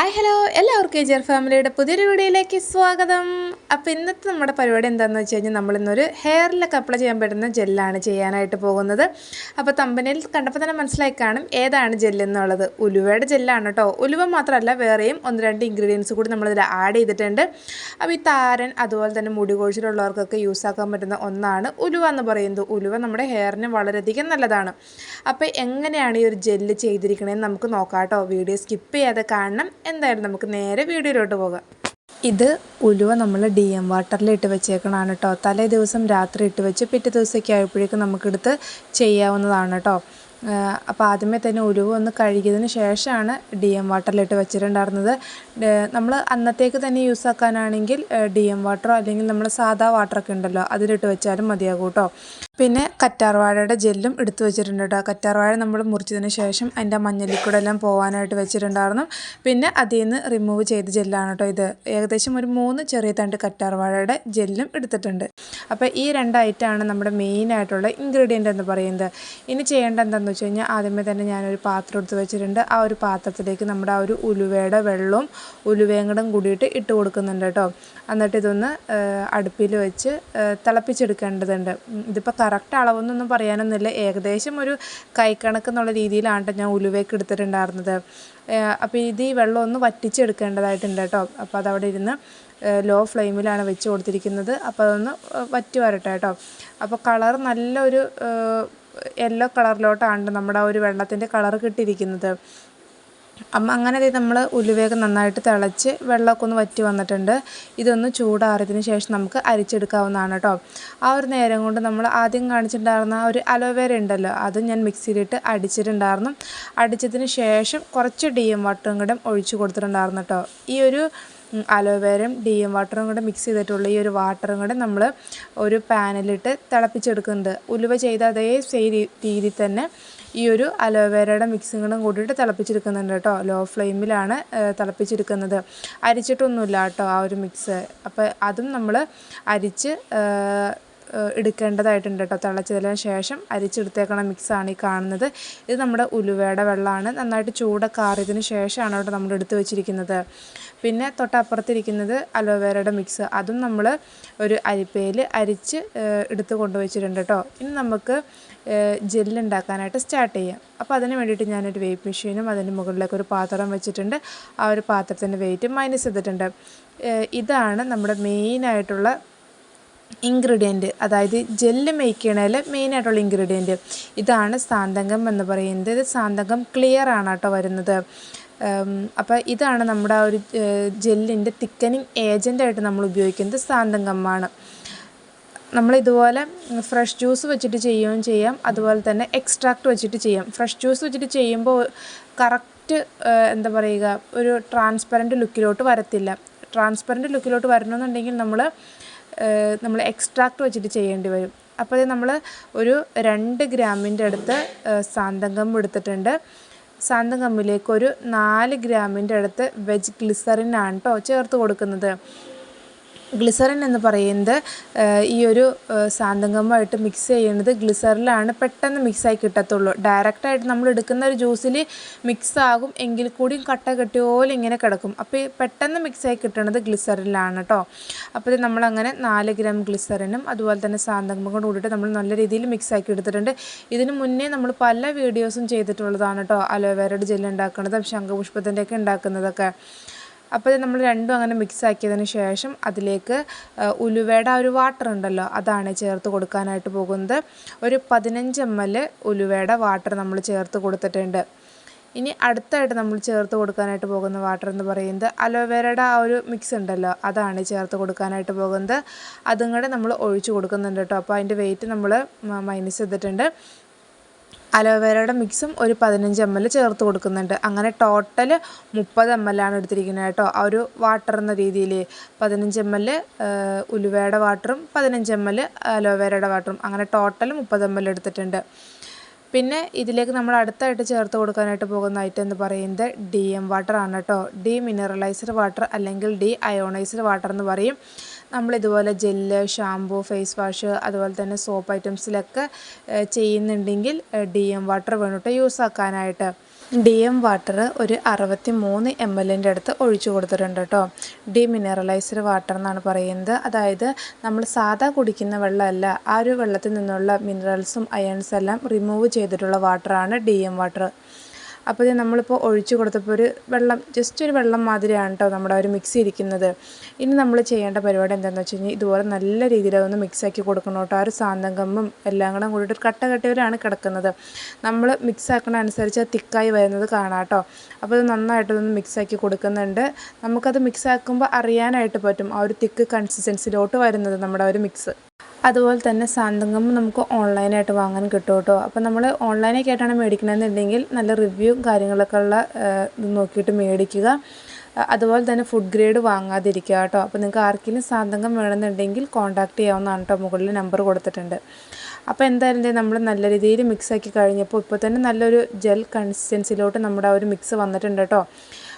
Hi hello എല്ലാവർക്കും എജർ ഫാമിലിയുടെ പുതിയൊരു വീഡിയോയിലേക്ക് സ്വാഗതം. അപ്പോൾ ഇന്നത്തെ നമ്മുടെ പരിപാടി എന്താണെന്ന് വെച്ച് കഴിഞ്ഞാൽ നമ്മളിന്നൊരു ഹെയറിലൊക്കെ അപ്ലൈ ചെയ്യാൻ പറ്റുന്ന ജെല്ലാണ് ചെയ്യാനായിട്ട് പോകുന്നത്. അപ്പോൾ തമ്പനിയിൽ കണ്ടപ്പോൾ തന്നെ മനസ്സിലായി കാണും ഏതാണ് ജെല്ലെന്നുള്ളത് ഉലുവയുടെ ജെല്ലാണ് കേട്ടോ ഉലുവ മാത്രമല്ല വേറെയും ഒന്ന് രണ്ട് ഇൻഗ്രീഡിയൻസ് കൂടി നമ്മളിതിൽ ആഡ് ചെയ്തിട്ടുണ്ട്. അപ്പോൾ ഈ താരൻ അതുപോലെ തന്നെ മുടി കൊഴിച്ചിലുള്ളവർക്കൊക്കെ യൂസ് ആക്കാൻ പറ്റുന്ന ഒന്നാണ് ഉലുവ എന്ന് പറയുന്നത്. ഉലുവ നമ്മുടെ ഹെയറിന് വളരെയധികം നല്ലതാണ്. അപ്പോൾ എങ്ങനെയാണ് ഈ ഒരു ജെല്ല് ചെയ്തിരിക്കണതെന്ന് നമുക്ക് നോക്കാം കേട്ടോ വീഡിയോ സ്കിപ്പ് ചെയ്യാതെ കാണണം. എന്തായാലും നമുക്ക് നേരെ വീഡിയോയിലോട്ട് പോകാം. ഇത് ഉലുവ നമ്മൾ ഡി എം വാട്ടറിൽ ഇട്ട് വെച്ചേക്കണതാണ് കേട്ടോ തലേ ദിവസം രാത്രി ഇട്ട് വെച്ച് പിറ്റേ ദിവസമൊക്കെ ആയപ്പോഴേക്കും നമുക്കെടുത്ത് ചെയ്യാവുന്നതാണ് കേട്ടോ അപ്പോൾ ആദ്യമേ തന്നെ ഉലുവ ഒന്ന് കഴുകിയതിന് ശേഷമാണ് ഡി എം വാട്ടറിലിട്ട് വെച്ചിട്ടുണ്ടായിരുന്നത്. നമ്മൾ അന്നത്തേക്ക് തന്നെ യൂസ് ആക്കാനാണെങ്കിൽ ഡി എം വാട്ടറോ അല്ലെങ്കിൽ നമ്മൾ സാധാ വാട്ടറൊക്കെ ഉണ്ടല്ലോ അതിലിട്ട് വെച്ചാലും മതിയാകും കേട്ടോ പിന്നെ കറ്റാർവാഴയുടെ ജെല്ലും എടുത്തു വെച്ചിട്ടുണ്ട് കേട്ടോ. കറ്റാർവാഴ നമ്മൾ മുറിച്ചതിന് ശേഷം അതിന്റെ മഞ്ഞളിക്കൂടെല്ലാം പോകാനായിട്ട് വെച്ചിട്ടുണ്ടായിരുന്നു. പിന്നെ അതിൽ നിന്ന് റിമൂവ് ചെയ്ത ജെല്ലാണ് കേട്ടോ ഇത്. ഏകദേശം ഒരു മൂന്ന് ചെറിയ തണ്ട് കറ്റാർവാഴയുടെ ജെല്ലും എടുത്തിട്ടുണ്ട്. അപ്പോൾ ഈ രണ്ട് ഐറ്റമാണ് നമ്മുടെ മെയിൻ ആയിട്ടുള്ള ഇൻഗ്രീഡിയന്റ് എന്ന് പറയുന്നത്. ഇനി ചെയ്യേണ്ട എന്താണെന്ന് വെച്ച് കഴിഞ്ഞാൽ ആദ്യമേ തന്നെ ഞാനൊരു പാത്രം എടുത്ത് വെച്ചിട്ടുണ്ട്. ആ ഒരു പാത്രത്തിലേക്ക് നമ്മുടെ ആ ഒരു ഉലുവയുടെ വെള്ളവും ഉലുവയും കൂടെ കൂടിയിട്ട് ഇട്ട് കൊടുക്കുന്നുണ്ട് കേട്ടോ. എന്നിട്ട് ഇതൊന്ന് അടുപ്പിൽ വെച്ച് തിളപ്പിച്ചെടുക്കേണ്ടതുണ്ട്. ഇതിപ്പോൾ കറക്റ്റ് അളവെന്നൊന്നും പറയാനൊന്നുമില്ല. ഏകദേശം ഒരു കൈക്കണക്ക് എന്നുള്ള രീതിയിലാണ് ഞാൻ ഉലുവയൊക്കെ എടുത്തിട്ടുണ്ടായിരുന്നത്. അപ്പോൾ ഇത് ഈ വെള്ളം ഒന്ന് വറ്റിച്ചെടുക്കേണ്ടതായിട്ടുണ്ട് കേട്ടോ. അപ്പോൾ അതവിടെ ഇരുന്ന് ലോ ഫ്ലെയിമിലാണ് വെച്ച് കൊടുത്തിരിക്കുന്നത്. അപ്പോൾ അതൊന്ന് വറ്റി വരട്ടെ കേട്ടോ. അപ്പോൾ കളർ നല്ലൊരു യെല്ലോ കളറിലോട്ടാണ് നമ്മുടെ ആ ഒരു വെള്ളത്തിന്റെ കളർ കിട്ടിയിരിക്കുന്നത്. അമ്മ അങ്ങനെ നമ്മൾ ഉലുവയൊക്കെ നന്നായിട്ട് തിളച്ച് വെള്ളമൊക്കെ ഒന്ന് വറ്റി വന്നിട്ടുണ്ട്. ഇതൊന്ന് ചൂടാറിയതിന് ശേഷം നമുക്ക് അരിച്ചെടുക്കാവുന്നതാണ് കേട്ടോ ആ ഒരു നേരം കൊണ്ട് നമ്മൾ ആദ്യം കാണിച്ചിട്ടുണ്ടായിരുന്ന ഒരു അലോവേര ഉണ്ടല്ലോ അത് ഞാൻ മിക്സിയിലിട്ട് അടിച്ചിട്ടുണ്ടായിരുന്നു. അടിച്ചതിന് ശേഷം കുറച്ച് ഡി എം വാട്ടറും കൂടെ ഒഴിച്ചു കൊടുത്തിട്ടുണ്ടായിരുന്നു കേട്ടോ ഈ ഒരു അലോവേരയും ഡി എം വാട്ടറും കൂടെ മിക്സ് ചെയ്തിട്ടുള്ള ഈ ഒരു വാട്ടറും കൂടെ നമ്മൾ ഒരു പാനിലിട്ട് തിളപ്പിച്ചെടുക്കുന്നുണ്ട്. ഉലുവ ചെയ്ത അതേ സെയിം രീതിയിൽ തന്നെ ഈ ഒരു അലോവേരയുടെ മിക്സിങ്ങും കൂടിയിട്ട് തിളപ്പിച്ചെടുക്കുന്നുണ്ട് കേട്ടോ. ലോ ഫ്ലെയിമിലാണ് തിളപ്പിച്ചെടുക്കുന്നത്. അരിച്ചിട്ടൊന്നുമില്ല കേട്ടോ ആ ഒരു മിക്സ്. അപ്പോൾ അതും നമ്മൾ അരിച്ച് എടുക്കേണ്ടതായിട്ടുണ്ട് കേട്ടോ തിളച്ചതിന് ശേഷം അരിച്ചെടുത്തേക്കണ മിക്സാണ് ഈ കാണുന്നത്. ഇത് നമ്മുടെ ഉലുവയുടെ വെള്ളമാണ്. നന്നായിട്ട് ചൂടൊക്കെ ആറിയതിന് ശേഷമാണ് കേട്ടോ നമ്മൾ എടുത്തു വെച്ചിരിക്കുന്നത്. പിന്നെ തൊട്ടപ്പുറത്തിരിക്കുന്നത് അലോവേരയുടെ മിക്സ്. അതും നമ്മൾ ഒരു അരിപ്പയിൽ അരിച്ച് എടുത്ത് കൊണ്ടുവച്ചിട്ടുണ്ട് കേട്ടോ ഇനി നമുക്ക് ജെല്ലുണ്ടാക്കാനായിട്ട് സ്റ്റാർട്ട് ചെയ്യാം. അപ്പോൾ അതിന് വേണ്ടിയിട്ട് ഞാനൊരു വെയ്റ്റ് മെഷീനും അതിന്റെ മുകളിലേക്ക് ഒരു പാത്രം വെച്ചിട്ടുണ്ട്. ആ ഒരു പാത്രത്തിന്റെ വെയിറ്റ് മൈനസ് ചെയ്തിട്ടുണ്ട്. ഇതാണ് നമ്മുടെ മെയിനായിട്ടുള്ള ഇൻഗ്രീഡിയന്റ് അതായത് ജെല്ല് മേക്ക് ചെയ്യണതിൽ മെയിനായിട്ടുള്ള ഇൻഗ്രീഡിയന്റ്. ഇതാണ് സാന്തകം എന്ന് പറയുന്നത്. ഇത് സാന്തകം ക്ലിയർ ആണ് കേട്ടോ വരുന്നത്. അപ്പോൾ ഇതാണ് നമ്മുടെ ആ ഒരു ജെല്ലിന്റെ തിക്കനിങ് ഏജന്റായിട്ട് നമ്മൾ ഉപയോഗിക്കുന്നത് സാന്തങ്കമാണ് നമ്മളിതുപോലെ ഫ്രഷ് ജ്യൂസ് വെച്ചിട്ട് ചെയ്യുകയും ചെയ്യാം. അതുപോലെ തന്നെ എക്സ്ട്രാക്ട് വെച്ചിട്ട് ചെയ്യാം. ഫ്രഷ് ജ്യൂസ് വെച്ചിട്ട് ചെയ്യുമ്പോൾ കറക്റ്റ് എന്താ പറയുക ഒരു ട്രാൻസ്പെറന്റ് ലുക്കിലോട്ട് വരത്തില്ല. ട്രാൻസ്പെറന്റ് ലുക്കിലോട്ട് വരണമെന്നുണ്ടെങ്കിൽ നമ്മൾ നമ്മൾ എക്സ്ട്രാക്ട് വെച്ചിട്ട് ചെയ്യേണ്ടി വരും. അപ്പോൾ നമ്മൾ ഒരു രണ്ട് ഗ്രാമിന്റെ അടുത്ത് സാന്തകം എടുത്തിട്ടുണ്ട്. സാന്തം കമ്പിലേക്ക് ഒരു നാല് ഗ്രാമിന്റെ അടുത്ത് വെജ് ഗ്ലിസറിനാണ് കേട്ടോ ചേർത്ത് കൊടുക്കുന്നത്. ഗ്ലിസറിൻ എന്ന് പറയുന്നത് ഈ ഒരു സാന്തങ്കമായിട്ട് മിക്സ് ചെയ്യുന്നത് ഗ്ലിസറിലാണ് പെട്ടെന്ന് മിക്സായി കിട്ടത്തുള്ളൂ. ഡയറക്റ്റായിട്ട് നമ്മൾ എടുക്കുന്ന ഒരു ജ്യൂസിൽ മിക്സ് ആകും എങ്കിൽ കൂടിയും കട്ട കെട്ടിയ പോലെ ഇങ്ങനെ കിടക്കും. അപ്പോൾ പെട്ടെന്ന് മിക്സായി കിട്ടുന്നത് ഗ്ലിസറിലാണ് കേട്ടോ അപ്പോൾ നമ്മളങ്ങനെ നാല് ഗ്രാം ഗ്ലിസറിനും അതുപോലെ തന്നെ സാന്തങ്കമ്പം കൊണ്ട് കൂടിയിട്ട് നമ്മൾ നല്ല രീതിയിൽ മിക്സാക്കി എടുത്തിട്ടുണ്ട്. ഇതിന് മുന്നേ നമ്മൾ പല വീഡിയോസും ചെയ്തിട്ടുള്ളതാണ് കേട്ടോ അലോവേരയുടെ ജെല്ല് ഉണ്ടാക്കുന്നതും ശംഖുപുഷ്പത്തിന്റെയൊക്കെ ഉണ്ടാക്കുന്നതൊക്കെ. അപ്പോൾ നമ്മൾ രണ്ടും അങ്ങനെ മിക്സ് ആക്കിയതിന് ശേഷം അതിലേക്ക് ഉലുവയുടെ ഒരു വാട്ടർ ഉണ്ടല്ലോ അതാണ് ചേർത്ത് കൊടുക്കാനായിട്ട് പോകുന്നത്. ഒരു പതിനഞ്ച് എം എൽ ഉലുവയുടെ വാട്ടർ നമ്മൾ ചേർത്ത് കൊടുത്തിട്ടുണ്ട്. ഇനി അടുത്തായിട്ട് നമ്മൾ ചേർത്ത് കൊടുക്കാനായിട്ട് പോകുന്ന വാട്ടർ എന്ന് പറയുന്നത് അലോവേരയുടെ ആ ഒരു മിക്സ് ഉണ്ടല്ലോ അതാണ് ചേർത്ത് കൊടുക്കാനായിട്ട് പോകുന്നത്. അതും കൂടെ നമ്മൾ ഒഴിച്ചു കൊടുക്കുന്നുണ്ട് കേട്ടോ. അപ്പോൾ അതിന്റെ വെയിറ്റ് നമ്മൾ മൈനസ് ചെയ്തിട്ടുണ്ട്. അലോവേരയുടെ മിക്സും ഒരു പതിനഞ്ച് എം എൽ ചേർത്ത് കൊടുക്കുന്നുണ്ട്. അങ്ങനെ ടോട്ടൽ മുപ്പത് എം ആണ് എടുത്തിരിക്കുന്നത് കേട്ടോ. ആ ഒരു വാട്ടർ എന്ന രീതിയിൽ പതിനഞ്ച് എം എൽ ഉലുവയുടെ വാട്ടറും പതിനഞ്ച് എം എൽ അലോവേരയുടെ വാട്ടറും അങ്ങനെ ടോട്ടൽ മുപ്പത് എം എൽ എടുത്തിട്ടുണ്ട്. പിന്നെ ഇതിലേക്ക് നമ്മൾ അടുത്തായിട്ട് ചേർത്ത് കൊടുക്കാനായിട്ട് പോകുന്ന ഐറ്റം എന്ന് പറയുന്നത് ഡി എം വാട്ടർ ആണ് കേട്ടോ. ഡി മിനറലൈസ്ഡ് വാട്ടർ അല്ലെങ്കിൽ ഡി അയോണൈസ്ഡ് വാട്ടർ എന്ന് പറയും. നമ്മളിതുപോലെ ജെല്ല് ഷാംപൂ ഫേസ് വാഷ് അതുപോലെ തന്നെ സോപ്പ് ഐറ്റംസിലൊക്കെ ചെയ്യുന്നുണ്ടെങ്കിൽ ഡി എം വാട്ടർ വേണിട്ട് യൂസ് ആക്കാനായിട്ട് ഡി എം വാട്ടർ ഒരു അറുപത്തി മൂന്ന് എം എല്ലിന്റെ അടുത്ത് ഒഴിച്ചു കൊടുത്തിട്ടുണ്ട് കേട്ടോ ഡി മിനറലൈസ്ഡ് വാട്ടർ എന്നാണ് പറയുന്നത്. അതായത് നമ്മൾ സാധാ കുടിക്കുന്ന വെള്ളമല്ല ആ ഒരു വെള്ളത്തിൽ നിന്നുള്ള മിനറൽസും അയൺസും എല്ലാം റിമൂവ് ചെയ്തിട്ടുള്ള വാട്ടറാണ് ഡി എം വാട്ടർ. അപ്പോൾ ഇത് നമ്മളിപ്പോൾ ഒഴിച്ചു കൊടുത്തപ്പോൾ ഒരു വെള്ളം ജസ്റ്റ് ഒരു വെള്ളം മാതിരിയാണ് കേട്ടോ നമ്മുടെ ഒരു മിക്സ് ഇരിക്കുന്നത്. ഇനി നമ്മൾ ചെയ്യേണ്ട പരിപാടി എന്താണെന്ന് വെച്ച് കഴിഞ്ഞാൽ ഇതുപോലെ നല്ല രീതിയിൽ അതൊന്ന് മിക്സാക്കി കൊടുക്കണം കേട്ടോ ആ ഒരു സാന്തം കമ്പും എല്ലാം കൂടെ കൂടിയിട്ട് കട്ട കെട്ടിയവരാണ് കിടക്കുന്നത്. നമ്മൾ മിക്സ് ആക്കണ അനുസരിച്ച് അത് തിക്കായി വരുന്നത് കാണാം കേട്ടോ അപ്പോൾ ഇത് നന്നായിട്ടൊന്ന് മിക്സാക്കി കൊടുക്കുന്നുണ്ട്. നമുക്കത് മിക്സാക്കുമ്പോൾ അറിയാനായിട്ട് പറ്റും ആ ഒരു തിക്ക് കൺസിസ്റ്റൻസിലോട്ട് വരുന്നത് നമ്മുടെ ഒരു മിക്സ് അതുപോലെ തന്നെ സാന്തങ്കം നമുക്ക് ഓൺലൈനായിട്ട് വാങ്ങാൻ കിട്ടും കേട്ടോ. അപ്പോൾ നമ്മൾ ഓൺലൈനൊക്കെ ആയിട്ടാണ് മേടിക്കണമെന്നുണ്ടെങ്കിൽ നല്ല റിവ്യൂ കാര്യങ്ങളൊക്കെ ഉള്ള ഇത് നോക്കിയിട്ട് മേടിക്കുക. അതുപോലെ തന്നെ ഫുഡ് ഗ്രേഡ് വാങ്ങാതിരിക്കുക കേട്ടോ. അപ്പോൾ നിങ്ങൾക്ക് ആർക്കെങ്കിലും സാന്തങ്കം വേണമെന്നുണ്ടെങ്കിൽ കോൺടാക്ട് ചെയ്യാവുന്നതാണ് കേട്ടോ. മുകളിൽ നമ്പർ കൊടുത്തിട്ടുണ്ട്. അപ്പോൾ എന്തായാലും നമ്മൾ നല്ല രീതിയിൽ മിക്സാക്കി കഴിഞ്ഞപ്പോൾ ഇപ്പോൾ തന്നെ നല്ലൊരു ജെൽ കൺസിസ്റ്റൻസിലോട്ട് നമ്മുടെ ആ ഒരു മിക്സ് വന്നിട്ടുണ്ട് കേട്ടോ.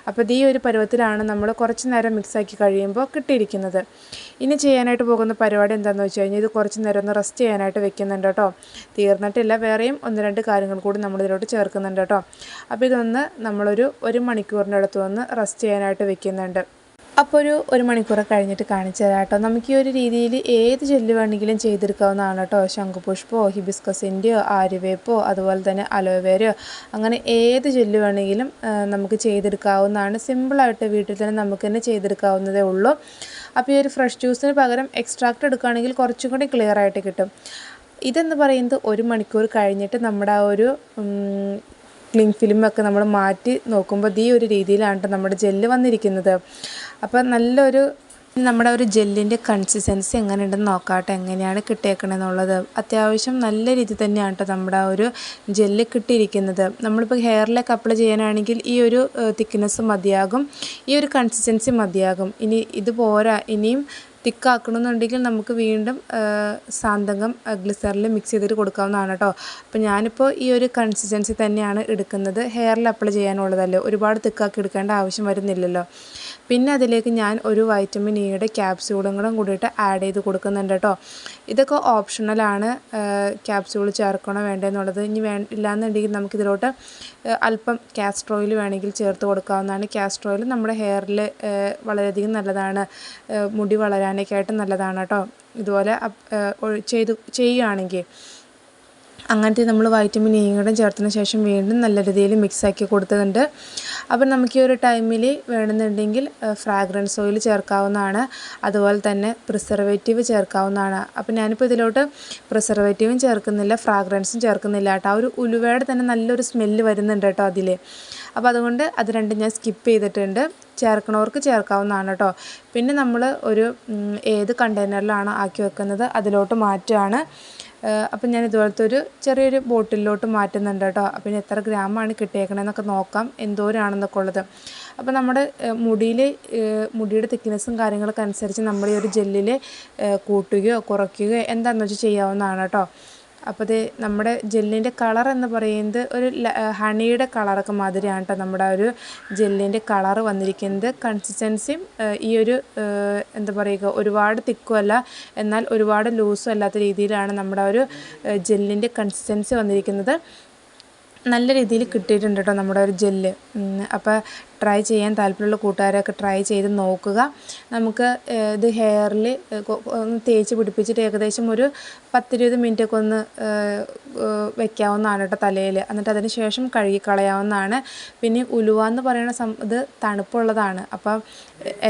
അപ്പോൾ ഈ ഒരു പരുവത്തിലാണ് നമ്മൾ കുറച്ച് നേരം മിക്സാക്കി കഴിയുമ്പോൾ കിട്ടിയിരിക്കുന്നത്. ഇനി ചെയ്യാനായിട്ട് പോകുന്ന പരിപാടി എന്താണെന്ന് വെച്ച് കഴിഞ്ഞാൽ ഇത് കുറച്ച് നേരം ഒന്ന് റെസ്റ്റ് ചെയ്യാനായിട്ട് വെക്കുന്നുണ്ട് കേട്ടോ. തീർന്നിട്ടില്ല വേറെയും ഒന്ന് രണ്ട് കാര്യങ്ങൾ കൂടി നമ്മൾ ഇതിലോട്ട് ചേർക്കുന്നുണ്ട് കേട്ടോ. അപ്പോൾ ഇതൊന്ന് നമ്മളൊരു ഒരു മണിക്കൂറിന്റെ അടുത്ത് വന്ന് റെസ്റ്റ് ചെയ്യാനായിട്ട് വെക്കുന്നുണ്ട്. അപ്പോൾ ഒരു ഒരു മണിക്കൂർ കഴിഞ്ഞിട്ട് കാണിച്ചു തരാം കേട്ടോ. നമുക്ക് ഈ ഒരു രീതിയിൽ ഏത് ജെല്ല് വേണമെങ്കിലും ചെയ്തെടുക്കാവുന്നതാണ് കേട്ടോ. ശംഖുപുഷ്പോ ഹിബിസ്കസിന്റെയോ ആര്യവേപ്പോ അതുപോലെ തന്നെ അലോവേരയോ അങ്ങനെ ഏത് ജെല്ല് വേണമെങ്കിലും നമുക്ക് ചെയ്തെടുക്കാവുന്നതാണ്. സിമ്പിളായിട്ട് വീട്ടിൽ തന്നെ നമുക്ക് തന്നെ ചെയ്തെടുക്കാവുന്നതേ ഉള്ളൂ. അപ്പോൾ ഈ ഒരു ഫ്രഷ് ജ്യൂസിന് പകരം എക്സ്ട്രാക്റ്റ് എടുക്കുകയാണെങ്കിൽ കുറച്ചും കൂടി ക്ലിയർ ആയിട്ട് കിട്ടും. ഇതെന്ന് പറയുന്നത് ഒരു മണിക്കൂർ കഴിഞ്ഞിട്ട് നമ്മുടെ ആ ഒരു ക്ലിങ് ഫിലിമൊക്കെ നമ്മൾ മാറ്റി നോക്കുമ്പോൾ ഈ ഒരു രീതിയിലാണ് നമ്മുടെ ജെല്ല് വന്നിരിക്കുന്നത്. അപ്പോൾ നല്ലൊരു നമ്മുടെ ഒരു ജെല്ലിന്റെ കൺസിസ്റ്റൻസി എങ്ങനെയുണ്ടെന്ന് നോക്കാട്ടെ. എങ്ങനെയാണ് കിട്ടിയേക്കണെന്നുള്ളത്. അത്യാവശ്യം നല്ല രീതി തന്നെയാണ് കേട്ടോ നമ്മുടെ ആ ഒരു ജെല്ല് കിട്ടിയിരിക്കുന്നത്. നമ്മളിപ്പോൾ ഹെയറിലേക്ക് അപ്ലൈ ചെയ്യാനാണെങ്കിൽ ഈ ഒരു തിക്നെസ് മതിയാകും. ഈ ഒരു കൺസിസ്റ്റൻസി മതിയാകും. ഇനി ഇത് പോരാ. ഇനിയും തിക്കാക്കണമെന്നുണ്ടെങ്കിൽ നമുക്ക് വീണ്ടും സാന്തകം ഗ്ലിസറിൽ മിക്സ് ചെയ്തിട്ട് കൊടുക്കാവുന്നതാണ് കേട്ടോ അപ്പോൾ ഞാനിപ്പോൾ ഈ ഒരു കൺസിസ്റ്റൻസി തന്നെയാണ് എടുക്കുന്നത്. ഹെയറിൽ അപ്ലൈ ചെയ്യാനുള്ളതല്ലേ? ഒരുപാട് തിക്കാക്കി എടുക്കേണ്ട ആവശ്യം വരുന്നില്ലല്ലോ. പിന്നെ അതിലേക്ക് ഞാൻ ഒരു വൈറ്റമിൻ ഇയുടെ ക്യാപ്സ്യൂളും കൂടെ കൂടിയിട്ട് ആഡ് ചെയ്ത് കൊടുക്കുന്നുണ്ട് കേട്ടോ ഇതൊക്കെ ഓപ്ഷണലാണ് ക്യാപ്സ്യൂൾ ചേർക്കണോ വേണ്ടതെന്നുള്ളത് ഇനി വേ ഇല്ലാന്നുണ്ടെങ്കിൽ നമുക്കിതിലോട്ട് അല്പം കാസ്റ്റർ ഓയിൽ വേണമെങ്കിൽ ചേർത്ത് കൊടുക്കാവുന്നതാണ്. കാസ്റ്റർ ഓയിൽ നമ്മുടെ ഹെയറിൽ വളരെയധികം നല്ലതാണ്. മുടി വളരാനൊക്കെ ആയിട്ട് നല്ലതാണ് കേട്ടോ. ഇതുപോലെ ചെയ്ത് ചെയ്യുകയാണെങ്കിൽ അങ്ങനത്തെ നമ്മൾ വൈറ്റമിൻ ഇ കൂടെ ചേർത്തതിന് ശേഷം വീണ്ടും നല്ല രീതിയിൽ മിക്സാക്കി കൊടുത്തിട്ടുണ്ട്. അപ്പം നമുക്ക് ഈ ഒരു ടൈമിൽ വേണമെന്നുണ്ടെങ്കിൽ ഫ്രാഗ്രൻസ് ഓയിൽ ചേർക്കാവുന്നതാണ്. അതുപോലെ തന്നെ പ്രിസർവേറ്റീവ് ചേർക്കാവുന്നതാണ്. അപ്പം ഞാനിപ്പോൾ ഇതിലോട്ട് പ്രിസർവേറ്റീവും ചേർക്കുന്നില്ല ഫ്രാഗ്രൻസും ചേർക്കുന്നില്ല കേട്ടോ. ആ ഒരു ഉലുവയുടെ തന്നെ നല്ലൊരു സ്മെല്ല് വരുന്നുണ്ട് കേട്ടോ അതിൽ അപ്പോൾ അതുകൊണ്ട് അത് രണ്ടും ഞാൻ സ്കിപ്പ് ചെയ്തിട്ടുണ്ട്. ചേർക്കണവർക്ക് ചേർക്കാവുന്നതാണ് കേട്ടോ. പിന്നെ നമ്മൾ ഒരു ഏത് കണ്ടെയ്നറിലാണ് ആക്കി വെക്കുന്നത് അതിലോട്ട് മാറ്റുകയാണ്. അപ്പം ഞാൻ ഇതുപോലത്തെ ഒരു ചെറിയൊരു ബോട്ടിലോട്ട് മാറ്റുന്നുണ്ട് കേട്ടോ. അപ്പം എത്ര ഗ്രാമാണ് കിട്ടിയേക്കണതെന്നൊക്കെ നോക്കാം എന്തോരാണെന്നൊക്കെ ഉള്ളത്. അപ്പോൾ നമ്മുടെ മുടിയിൽ മുടിയുടെ തിക്നെസ്സും കാര്യങ്ങളൊക്കെ അനുസരിച്ച് നമ്മൾ ഈ ഒരു ജെല്ലിൽ കൂട്ടുകയോ കുറയ്ക്കുകയോ എന്താണെന്ന് വെച്ചാൽ ചെയ്യാവുന്നതാണ് കേട്ടോ. അപ്പോൾ ഇത് നമ്മുടെ ജെല്ലിന്റെ കളർ എന്ന് പറയുന്നത് ഒരു ഹണിയുടെ കളറൊക്കെ മാതിരിയാണ് കേട്ടോ നമ്മുടെ ഒരു ജെല്ലിന്റെ കളർ വന്നിരിക്കുന്നത്. കൺസിസ്റ്റൻസിയും ഈ ഒരു എന്താ പറയുക ഒരുപാട് തിക്കുമല്ല എന്നാൽ ഒരുപാട് ലൂസും അല്ലാത്ത രീതിയിലാണ് നമ്മുടെ ഒരു ജെല്ലിന്റെ കൺസിസ്റ്റൻസി വന്നിരിക്കുന്നത്. നല്ല രീതിയിൽ കിട്ടിയിട്ടുണ്ട് കേട്ടോ നമ്മുടെ ഒരു ജെല്ല്. അപ്പോൾ ട്രൈ ചെയ്യാൻ താല്പര്യമുള്ള കൂട്ടുകാരൊക്കെ ട്രൈ ചെയ്ത് നോക്കുക. നമുക്ക് ഇത് ഹെയറിൽ ഒന്ന് തേച്ച് പിടിപ്പിച്ചിട്ട് ഏകദേശം ഒരു പത്തിരുപത് മിനിറ്റൊക്കെ ഒന്ന് വെക്കാവുന്നതാണ് കേട്ടോ തലയിൽ. എന്നിട്ട് അതിന് ശേഷം കഴുകിക്കളയാവുന്നതാണ്. പിന്നെ ഉലുവ എന്ന് പറയുന്ന സം ഇത് തണുപ്പുള്ളതാണ്. അപ്പം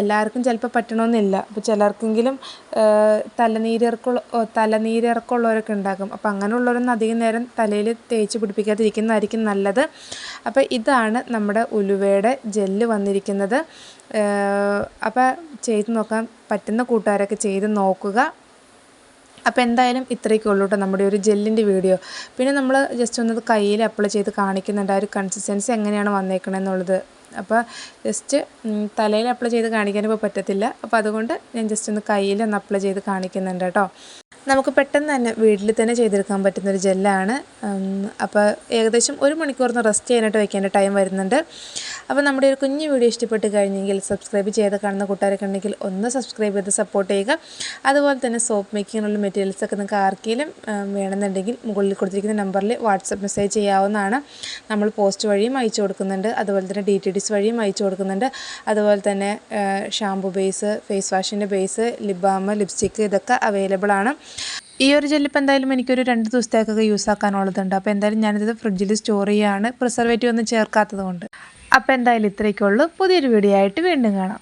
എല്ലാവർക്കും ചിലപ്പോൾ പറ്റണമെന്നില്ല. അപ്പോൾ ചിലർക്കെങ്കിലും തലനീരിറക്കുള്ള തലനീരിറക്കമുള്ളവരൊക്കെ ഉണ്ടാകും അപ്പോൾ അങ്ങനെയുള്ളവരൊന്നും അധികം നേരം തലയിൽ തേച്ച് പിടിപ്പിക്കാതിരിക്കുന്നതായിരിക്കും നല്ലത്. അപ്പോൾ ഇതാണ് നമ്മുടെ ഉലുവയുടെ ജെല്ല് വന്നിരിക്കുന്നത്. അപ്പോൾ ചെയ്ത് നോക്കാൻ പറ്റുന്ന കൂട്ടുകാരൊക്കെ ചെയ്ത് നോക്കുക. അപ്പോൾ എന്തായാലും ഇത്രയൊക്കെ ഉള്ളൂ കേട്ടോ നമ്മുടെ ഒരു ജെല്ലിന്റെ വീഡിയോ. പിന്നെ നമ്മൾ ജസ്റ്റ് ഒന്ന് കയ്യിൽ അപ്ലൈ ചെയ്ത് കാണിക്കുന്നുണ്ട്. ആ ഒരു കൺസിസ്റ്റൻസി എങ്ങനെയാണ് വന്നേക്കണമെന്നുള്ളത് അപ്പോൾ ജസ്റ്റ് തലയിൽ അപ്ലൈ ചെയ്ത് കാണിക്കാൻ ഇപ്പോൾ പറ്റത്തില്ല. അപ്പോൾ അതുകൊണ്ട് ഞാൻ ജസ്റ്റ് ഒന്ന് കയ്യിൽ ഒന്ന് അപ്ലൈ ചെയ്ത് കാണിക്കുന്നുണ്ട് കേട്ടോ. നമുക്ക് പെട്ടെന്ന് തന്നെ വീട്ടിൽ തന്നെ ചെയ്തെടുക്കാൻ പറ്റുന്നൊരു ജെല്ലാണ് അപ്പോൾ ഏകദേശം ഒരു മണിക്കൂറിന് റെസ്റ്റ് ചെയ്യാനായിട്ട് വെക്കേണ്ട ടൈം വരുന്നുണ്ട്. അപ്പോൾ നമ്മുടെ ഒരു കുഞ്ഞു വീഡിയോ ഇഷ്ടപ്പെട്ട് കഴിഞ്ഞെങ്കിൽ സബ്സ്ക്രൈബ് ചെയ്ത് കാണുന്ന കൂട്ടുകാരൊക്കെ ഉണ്ടെങ്കിൽ ഒന്ന് സബ്സ്ക്രൈബ് ചെയ്ത് സപ്പോർട്ട് ചെയ്യുക. അതുപോലെ തന്നെ സോപ്പ് മേക്കിങ്ങിനുള്ള മെറ്റീരിയൽസൊക്കെ നിങ്ങൾക്ക് ആർക്കെങ്കിലും വേണമെന്നുണ്ടെങ്കിൽ മുകളിൽ കൊടുത്തിരിക്കുന്ന നമ്പറിൽ വാട്സപ്പ് മെസ്സേജ് ചെയ്യാവുന്നതാണ്. നമ്മൾ പോസ്റ്റ് വഴിയും അയച്ചു കൊടുക്കുന്നുണ്ട്. അതുപോലെ തന്നെ ഡി ടി ഡിസ് വഴിയും അയച്ചു കൊടുക്കുന്നുണ്ട്. അതുപോലെ തന്നെ ഷാംപു ബേസ് ഫേസ് വാഷിന്റെ ബേസ് ലിപ് ബാം ലിപ്സ്റ്റിക്ക് ഇതൊക്കെ അവൈലബിൾ ആണ്. ഈ ഒരു ജെല്ലിപ്പോൾ എന്തായാലും എനിക്കൊരു രണ്ട് ദിവസത്തേക്കൊക്കെ യൂസ് ആക്കാനുള്ളതുണ്ട്. അപ്പോൾ എന്തായാലും ഞാനിത് ഫ്രിഡ്ജിൽ സ്റ്റോർ ചെയ്യുകയാണ് പ്രിസർവേറ്റീവ് ഒന്നും ചേർക്കാത്തത് കൊണ്ട്. അപ്പോൾ എന്തായാലും ഇത്രയൊക്കെ പുതിയൊരു വീഡിയോ ആയിട്ട് വീണ്ടും കാണാം.